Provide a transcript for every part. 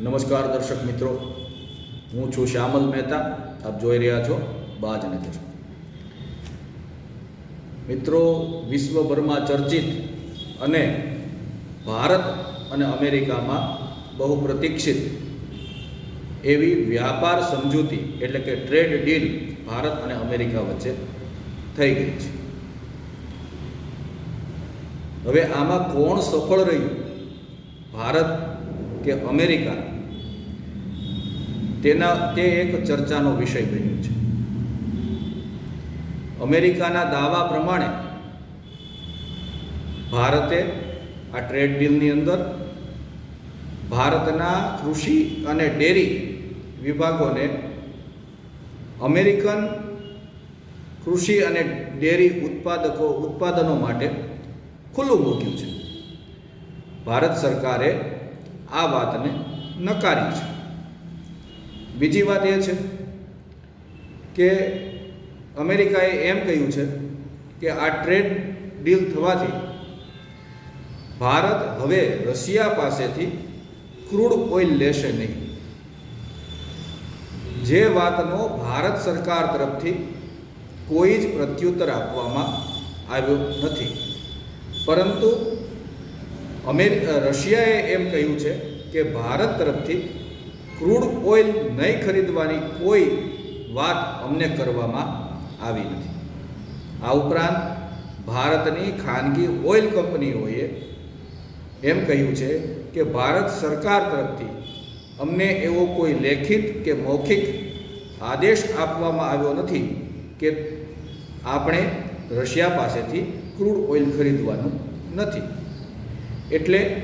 નમસ્કાર દર્શક મિત્રો. હું છું શ્યામલ મહેતા. આપ જોઈ રહ્યા છો બાજ નજર મિત્રો, વિશ્વભરમાં ચર્ચિત અને ભારત અને અમેરિકામાં બહુ પ્રતીક્ષિત એવી વ્યાપાર સમજૂતી એટલે કે ટ્રેડ ડીલ ભારત અને અમેરિકા વચ્ચે થઈ ગઈ છે. હવે આમાં કોણ સફળ રહ્યું? ભારત કે અમેરિકા તેના તે એક ચર્ચાનો વિષય બન્યો છે. અમેરિકાના દાવા પ્રમાણે ભારતે આ ટ્રેડ ડીલની અંદર ભારતના કૃષિ અને ડેરી વિભાગોને અમેરિકન કૃષિ અને ડેરી ઉત્પાદકો, ઉત્પાદનો માટે ખુલ્લું મૂક્યું છે. ભારત સરકારે આ વાતને નકારી છે. બીજી વાત એ છે કે અમેરિકાએ એમ કહ્યું છે કે આ ટ્રેડ ડીલ થવાથી ભારત હવે રશિયા પાસેથી ક્રૂડ ઓઇલ લેશે નહીં. જે વાતનો ભારત સરકાર તરફથી કોઈ જ પ્રત્યુત્તર આપવામાં આવ્યો નથી. પરંતુ અમેર રશિયાએ એમ કહ્યું છે કે ભારત તરફથી ક્રૂડ ઓઇલ નહીં ખરીદવાની કોઈ વાત અમને કરવામાં આવી નથી. આ ઉપરાંત ભારતની ખાનગી ઓઇલ કંપનીઓએ એમ કહ્યું છે કે ભારત સરકાર તરફથી અમને એવો કોઈ લેખિત કે મૌખિક આદેશ આપવામાં આવ્યો નથી કે આપણે રશિયા પાસેથી ક્રૂડ ઓઇલ ખરીદવાનું નથી. એટલે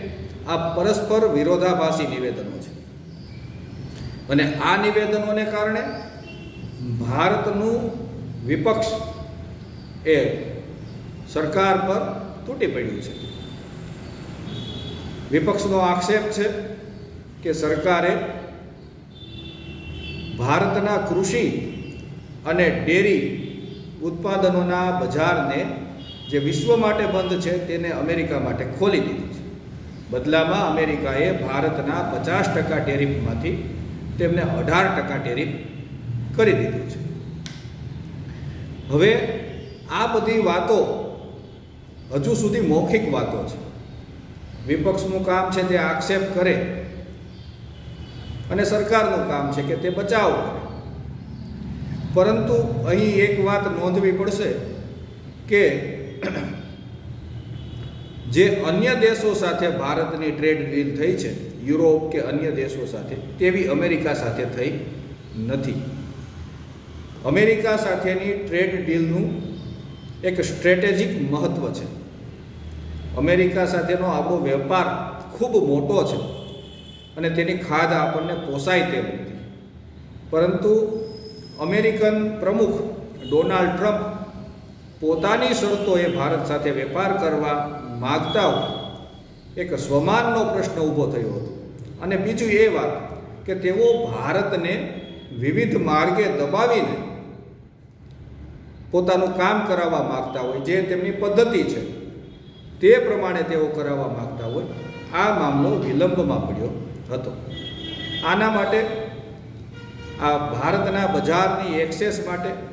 આ પરસ્પર વિરોધાભાસી નિવેદનો છે. અને આ નિવેદનોને કારણે ભારતનું વિપક્ષ એ સરકાર પર તૂટી પડ્યું છે. વિપક્ષનો આક્ષેપ છે કે સરકારે ભારતના કૃષિ અને ડેરી ઉત્પાદનોના બજારને જે વિશ્વ માટે બંધ છે તેને અમેરિકા માટે ખોલી દીધું. બદલામાં અમેરિકાએ ભારતના પચાસ ટકા ટેરિફમાંથી તેમને અઢાર ટકા ટેરિફ કરી દીધું છે. હવે આ બધી વાતો હજુ સુધી મૌખિક વાતો છે. વિપક્ષનું કામ છે તે આક્ષેપ કરે અને સરકારનું કામ છે કે તે બચાવ કરે. પરંતુ અહીં એક વાત નોંધવી પડશે કે જે અન્ય દેશો સાથે ભારતની ટ્રેડ ડીલ થઈ છે, યુરોપ કે અન્ય દેશો સાથે, તેવી અમેરિકા સાથે થઈ નથી. અમેરિકા સાથેની ટ્રેડ ડીલનું એક સ્ટ્રેટેજિક મહત્ત્વ છે. અમેરિકા સાથેનો આપણો વેપાર ખૂબ મોટો છે અને તેની ખાધ આપણને પોસાય તેમ નથી. પરંતુ અમેરિકન પ્રમુખ ડોનાલ્ડ ટ્રમ્પ પોતાની શરતોએ ભારત સાથે વેપાર કરવા માગતા હોય. એક સ્વમાનનો પ્રશ્ન ઊભો થયો હતો. અને બીજું એ વાત કે તેઓ ભારતને વિવિધ માર્ગે દબાવીને પોતાનું કામ કરાવવા માગતા હોય, જે તેમની પદ્ધતિ છે, તે પ્રમાણે તેઓ કરાવવા માગતા હોય. આ મામલો વિલંબમાં પડ્યો હતો. આના માટે આ ભારતના બજારની એક્સેસ માટે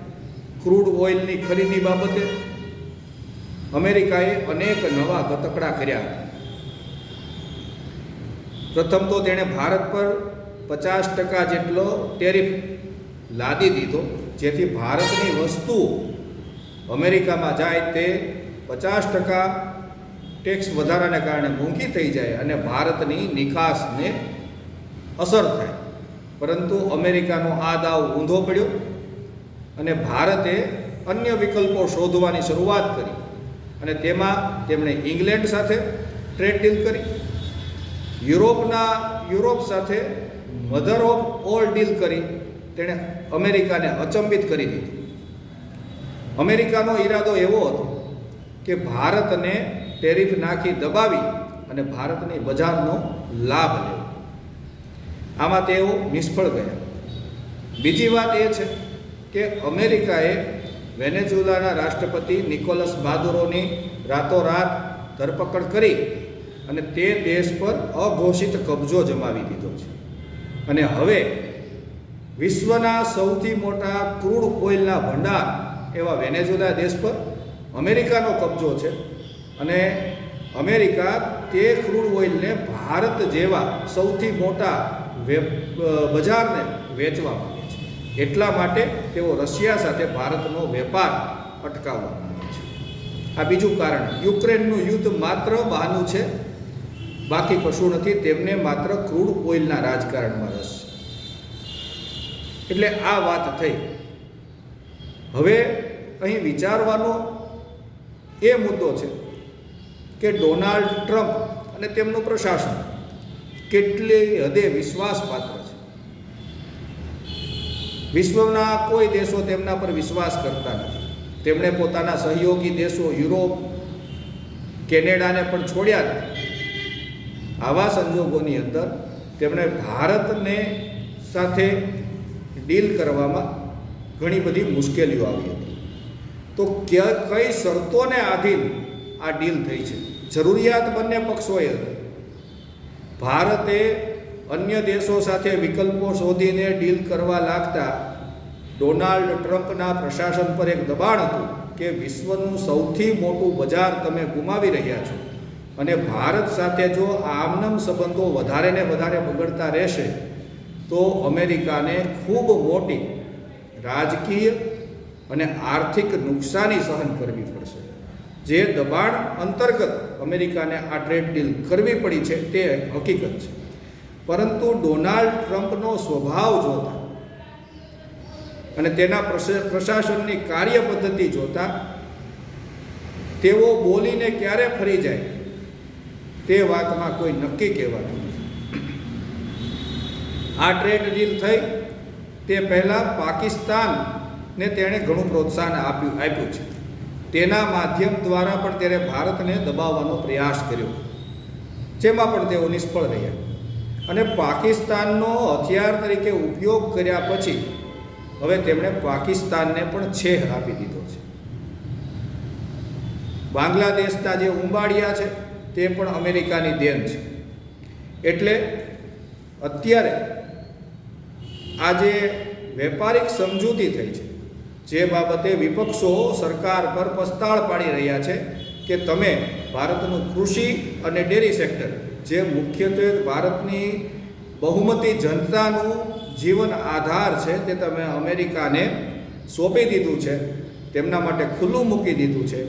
ક્રૂડ ઓઇલની ખરીદી બાબતે અમેરિકાએ અનેક નવા ગતકડા કર્યા પ્રથમ તો તેણે ભારત પર પચાસ ટકા જેટલો ટેરિફ લાદી દીધો, જેથી ભારતની વસ્તુ અમેરિકામાં જાય તે પચાસ ટકા ટેક્સ વધારાને કારણે મોંઘી થઈ જાય અને ભારતની નિકાસને અસર થાય. પરંતુ અમેરિકાનો આ દાવ ઊંધો પડ્યો. અને ભારતે અન્ય વિકલ્પો શોધવાની શરૂઆત કરી. અને તેમાં તેમણે ઇંગ્લેન્ડ સાથે ટ્રેડ ડીલ કરી. યુરોપના, યુરોપ સાથે મધર ઓફ ઓલ ડીલ કરી. તેણે અમેરિકાને અચંબિત કરી દીધી. અમેરિકાનો ઈરાદો એવો હતો કે ભારતને ટેરિફ નાખી દબાવી અને ભારતની બજારનો લાભ લેવો. આમાં તેઓ નિષ્ફળ ગયા. બીજી વાત એ છે કે અમેરિકાએ વેનેઝુલાના રાષ્ટ્રપતિ નિકોલસ માદુરોની રાતોરાત ધરપકડ કરી અને તે દેશ પર અઘોષિત કબજો જમાવી દીધો છે. અને હવે વિશ્વના સૌથી મોટા ક્રૂડ ઓઇલના ભંડાર એવા વેનેઝુએલા દેશ પર અમેરિકાનો કબજો છે અને અમેરિકા તે ક્રૂડ ઓઇલને ભારત જેવા સૌથી મોટા બજારને વેચવા એટલા માટે તેઓ રશિયા સાથે ભારતનો વેપાર અટકાવવા માંગે છે. આ બીજું કારણ, યુક્રેનનું યુદ્ધ માત્ર બહાનું છે, બાકી કશું નથી, તેમને માત્ર ક્રૂડ ઓઇલના રાજકારણમાં રસ એટલે આ વાત થઈ. હવે અહીં વિચારવાનો એ મુદ્દો છે કે ડોનાલ્ડ ટ્રમ્પ અને તેમનું પ્રશાસન કેટલી હદે વિશ્વાસપાત્ર વિશ્વના કોઈ દેશો તેમના પર વિશ્વાસ કરતા નથી. તેમણે પોતાના સહયોગી દેશો યુરોપ, કેનેડાને પણ છોડ્યા નથી આવા સંજોગોની અંદર તેમણે ભારતને સાથે ડીલ કરવામાં ઘણી બધી મુશ્કેલીઓ આવી હતી. તો કઈ શરતોને આધીન આ ડીલ થઈ છે? જરૂરિયાત બંને પક્ષોએ હતી. ભારતે અન્ય દેશો સાથે વિકલ્પો શોધીને ડીલ કરવા લાગતા ડોનાલ્ડ ટ્રમ્પના પ્રશાસન પર એક દબાણ હતું કે વિશ્વનું સૌથી મોટું બજાર તમે ગુમાવી રહ્યા છો. અને ભારત સાથે જો આમનમ સંબંધો વધારે ને વધારે બગડતા રહેશે, તો અમેરિકાને ખૂબ મોટી રાજકીય અને આર્થિક નુકસાની સહન કરવી પડશે. જે દબાણ અંતર્ગત અમેરિકાને આ ટ્રેડ ડીલ કરવી પડી છે તે હકીકત છે. પરંતુ ડોનાલ્ડ ટ્રમ્પનો સ્વભાવ જોતા અને તેના પ્રશા- પ્રશાસનની કાર્ય પદ્ધતિ જોતા તેઓ બોલીને ક્યારે ફરી જાય તે વાતમાં કોઈ નક્કી કહેવાતું નથી. આ ટ્રેડ ડીલ થઈ તે પહેલાં પાકિસ્તાનને તેણે ઘણું પ્રોત્સાહન આપ્યું આપ્યું છે. તેના માધ્યમ દ્વારા પણ તેણે ભારતને દબાવવાનો પ્રયાસ કર્યો, જેમાં પણ તેઓ નિષ્ફળ રહ્યા. અને પાકિસ્તાનનો હથિયાર તરીકે ઉપયોગ કર્યા પછી હવે તેમણે પાકિસ્તાનને પણ છેહ આપી દીધો છે. બાંગ્લાદેશના જે ઉંબાડિયા છે, તે પણ અમેરિકાની દેન છે. એટલે અત્યારે આ જે વેપારિક સમજૂતી થઈ છે, જે બાબતે વિપક્ષો સરકાર પર પસ્તાળ પાડી રહ્યા છે કે તમે ભારતનું કૃષિ અને ડેરી સેક્ટર, જે મુખ્યત્વે ભારતની બહુમતી જનતાનું જીવન આધાર છે, તે તમે અમેરિકાને સોંપી દીધું છે, તેમના માટે ખુલ્લું મૂકી દીધું છે,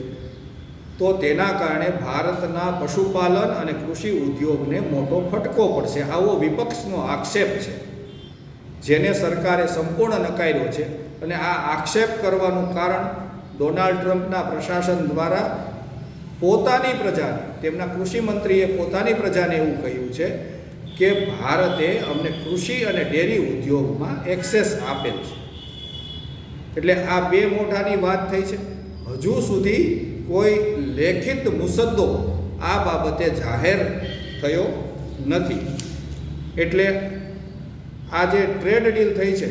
તો તેના કારણે ભારતના પશુપાલન અને કૃષિ ઉદ્યોગને મોટો ફટકો પડશે. આવો વિપક્ષનો આક્ષેપ છે, જેને સરકારે સંપૂર્ણ નકાર્યો છે. અને આ આક્ષેપ કરવાનું કારણ ડોનાલ્ડ ટ્રમ્પના પ્રશાસન દ્વારા પોતાની પ્રજા તેમના કૃષિ મંત્રીએ પોતાની પ્રજાને એવું કહ્યું છે કે ભારતે અમને કૃષિ અને ડેરી ઉદ્યોગમાં એક્સેસ આપેલ છે. એટલે આ બે મોઢાની વાત થઈ છે. હજુ સુધી કોઈ લેખિત મુસદ્દો આ બાબતે જાહેર થયો નથી. એટલે આ જે ટ્રેડ ડીલ થઈ છે,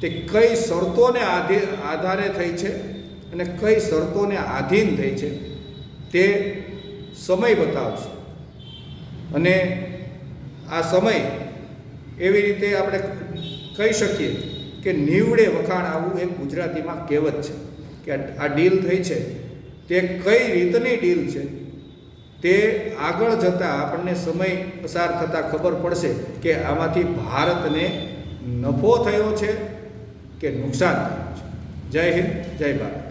તે કઈ શરતોને આધે, આધારે થઈ છે અને કઈ શરતોને આધીન થઈ છે તે સમય બતાવશે. અને આ સમય એવી રીતે આપણે કહી શકીએ કે નીવડે વખાણ આવું એક ગુજરાતીમાં કહેવત છે કે આ ડીલ થઈ છે. તે કઈ રીતની ડીલ છે? તે આગળ જતાં આપણને સમય પસાર થતાં ખબર પડશે કે આમાંથી ભારતને નફો થયો છે કે નુકસાન થયું છે. જય હિન્દ, જય ભારત.